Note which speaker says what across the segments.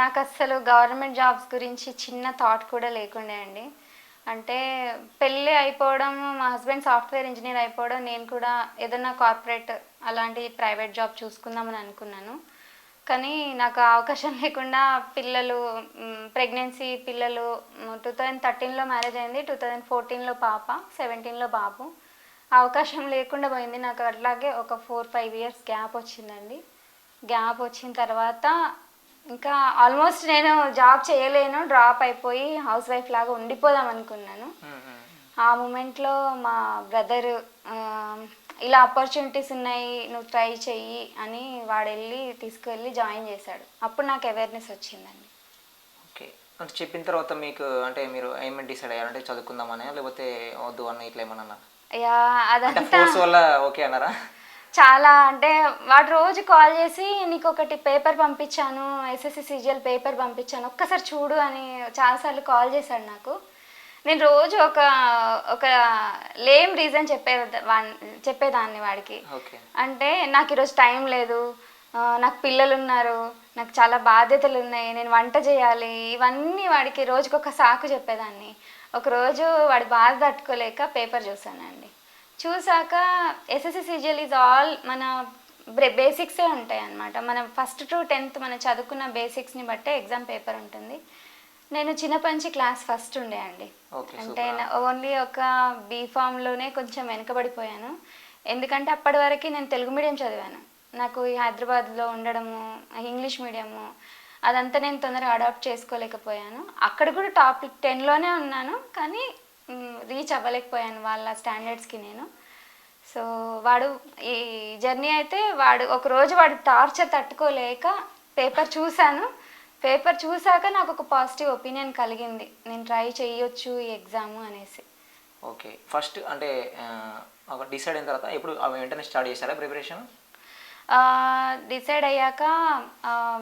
Speaker 1: నాకు అస్సలు government jobs గురించి చిన్న థాట్ కూడా లేకుండే అండి. అంటే పెళ్ళి అయిపోవడం మా హస్బెండ్ సాఫ్ట్వేర్ ఇంజనీర్ అయిపోవడం నేను కూడా ఏదైనా కార్పొరేట్ అలాంటి ప్రైవేట్ జాబ్ చూసుకుందామని అనుకున్నాను. కానీ నాకు అవకాశం లేకుండా పిల్లలు ప్రెగ్నెన్సీ పిల్లలు టూ థౌజండ్ థర్టీన్లో మ్యారేజ్ అయింది టూ థౌజండ్ ఫోర్టీన్లో పాప సెవెంటీన్లో బాబు. అవకాశం లేకుండా పోయింది. నాకు అట్లాగే ఒక ఫోర్ ఫైవ్ ఇయర్స్ గ్యాప్ వచ్చిందండి. గ్యాప్ వచ్చిన తర్వాత ఇంకా ఆల్మోస్ట్ నేను జాబ్ చేయలేను డ్రాప్ అయిపోయి హౌస్ వైఫ్ లాగా ఉండిపోదాం అనుకున్నాను. ఆ మూమెంట్లో మా బ్రదర్ ఇలా ఆపర్చునిటీస్ ఉన్నాయి నువ్వు ట్రై చెయ్యి అని వాడు వెళ్ళి తీసుకువెళ్ళి జాయిన్ చేశాడు. అప్పుడు నాకు అవేర్నెస్ వచ్చిందండి.
Speaker 2: ఓకే. అంటే చెప్పిన తర్వాత మీకు అంటే మీరు ఏమేమి డిసైడ్ అయ్యారు? అంటే చదువుకుందామని లేకపోతే వద్దు అని ఇట్లా ఏమన్నా?
Speaker 1: యా అదంతా
Speaker 2: వల్ల ఓకే అన్నారా?
Speaker 1: చాలా అంటే వాడు రోజు కాల్ చేసి నీకు ఒకటి పేపర్ పంపించాను ఎస్ఎస్సి సిజిఎల్ పేపర్ పంపించాను ఒక్కసారి చూడు అని చాలాసార్లు కాల్ చేశాడు నాకు. నేను రోజు ఒక ఒక లేమ్ రీజన్ చెప్పే చెప్పేదాన్ని వాడికి. అంటే నాకు ఈరోజు టైం లేదు నాకు పిల్లలు ఉన్నారు నాకు చాలా బాధ్యతలు ఉన్నాయి నేను వంట చేయాలి ఇవన్నీ వాడికి రోజుకి ఒక సాకు చెప్పేదాన్ని. ఒకరోజు వాడి బాధ తట్టుకోలేక పేపర్ చూసానండి చూసాక ఎస్ఎస్సి సిజిఎల్ ఈజ్ ఆల్ మన బేసిక్సే ఉంటాయి అన్నమాట మనం ఫస్ట్ టు టెన్త్ మనం చదువుకున్న బేసిక్స్ని బట్టే ఎగ్జామ్ పేపర్ ఉంటుంది. నేను చిన్నపంచి క్లాస్ ఫస్ట్ ఉండే అండి. అంటే ఓన్లీ ఒక బీఫామ్లోనే కొంచెం వెనుకబడిపోయాను. ఎందుకంటే అప్పటి వరకు నేను తెలుగు మీడియం చదివాను. నాకు ఈ హైదరాబాద్లో ఉండడము ఇంగ్లీష్ మీడియము అదంతా నేను తొందరగా అడాప్ట్ చేసుకోలేకపోయాను. అక్కడ కూడా టాప్ టెన్లోనే ఉన్నాను. కానీ రీచ్ అవ్వలేకపోయాను వాళ్ళ స్టాండర్డ్స్కి నేను. సో వాడు ఈ జర్నీ అయితే వాడు ఒక రోజు వాడు టార్చర్ తట్టుకోలేక పేపర్ చూశాను. పేపర్ చూశాక నాకు ఒక పాజిటివ్ ఒపీనియన్ కలిగింది. నేను ట్రై చేయొచ్చు ఈ ఎగ్జామ్ అనేసి.
Speaker 2: ఓకే ఫస్ట్ అంటే డిసైడ్ అయిన తర్వాత ఎప్పుడు వెంటనే స్టార్ట్ చేశారా ప్రిపరేషన్
Speaker 1: డిసైడ్ అయ్యాక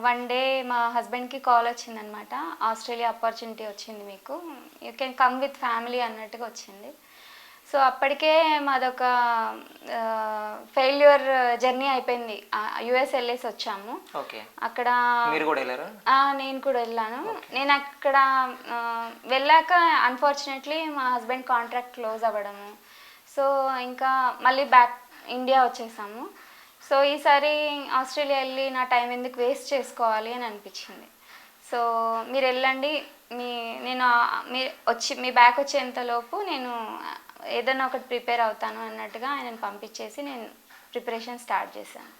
Speaker 1: వన్ డే మా హస్బెండ్కి కాల్ వచ్చిందనమాట ఆస్ట్రేలియా ఆపర్చునిటీ వచ్చింది మీకు. You can come with family అన్నట్టుగా వచ్చింది. సో అప్పటికే మాదొక ఫెయిల్యూర్ జర్నీ అయిపోయింది. యుఎస్ వెళ్ళేసి వచ్చాము. అక్కడ నేను కూడా వెళ్ళాను. నేను అక్కడ వెళ్ళాక అన్ఫార్చునేట్లీ మా హస్బెండ్ కాంట్రాక్ట్ క్లోజ్ అవ్వడము. సో ఇంకా మళ్ళీ బ్యాక్ ఇండియా వచ్చేసాము. సో ఈసారి ఆస్ట్రేలియా వెళ్ళి నా టైం ఎందుకు వేస్ట్ చేసుకోవాలి అని అనిపించింది. సో మీరు వెళ్ళండి మీ నేను మీ వచ్చి మీ బ్యాక్ వచ్చేంతలోపు నేను ఏదైనా ఒకటి ప్రిపేర్ అవుతాను అన్నట్టుగా ఆయనను పంపించేసి నేను ప్రిపరేషన్ స్టార్ట్ చేశాను.